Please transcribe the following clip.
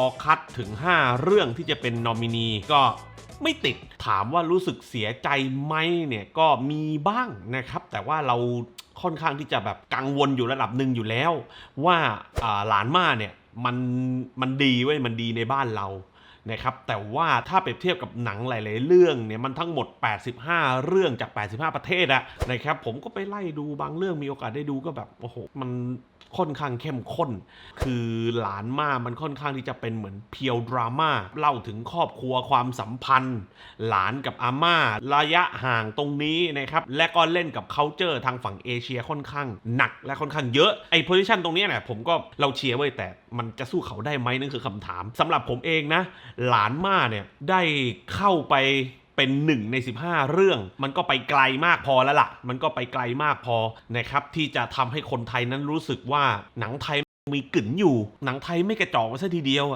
อคัดถึง 5 เรื่องที่จะเป็นนอมินีก็ไม่ติดถามว่ารู้สึกเสียใจไหมเนี่ยก็มีบ้างนะครับ แต่ว่าเราค่อนข้างที่จะแบบกังวลอยู่ระดับหนึ่งอยู่แล้ว ว่าอ่าหลานมาเนี่ยมันมันดีเว้ยมันดีในบ้านเรา นะครับแต่ว่าถ้าเปรียบเทียบกับหนังหลาย ๆ เรื่องเนี่ยมันทั้งหมด 85 เรื่องจาก 85 ประเทศอะนะครับผมก็ไปไล่ดูบางเรื่องมีโอกาสได้ดูก็แบบโอ้โหมันค่อนข้างเข้มข้น คือหลานมามันค่อนข้างที่จะเป็นเหมือนเพียวดราม่าเล่าถึงครอบครัวความสัมพันธ์ หลานกับอาม่าระยะห่างตรงนี้นะครับและก็เล่นกับ c u เจอร์ทางฝั่งเอเชียค่อนข้างหนักและค่อนข้างเยอะไอ้โพซิชันตรงนี้เนี่ยผมก็เราเชียร์ไว้ยแต่ มันจะสู้เขาได้ไหมนั่นคือคำถามสำหรับผมเองนะ หลานม่าเนี่ยได้เข้าไปเป็นหนึ่งใน 15 เรื่อง มันก็ไปไกลมากพอแล้วล่ะ มันก็ไปไกลมากพอนะครับที่จะทำให้คนไทยนั้นรู้สึกว่าหนังไทยมีกลิ่นอยู่ หนังไทยไม่กระจอกซะทีเดียวอะ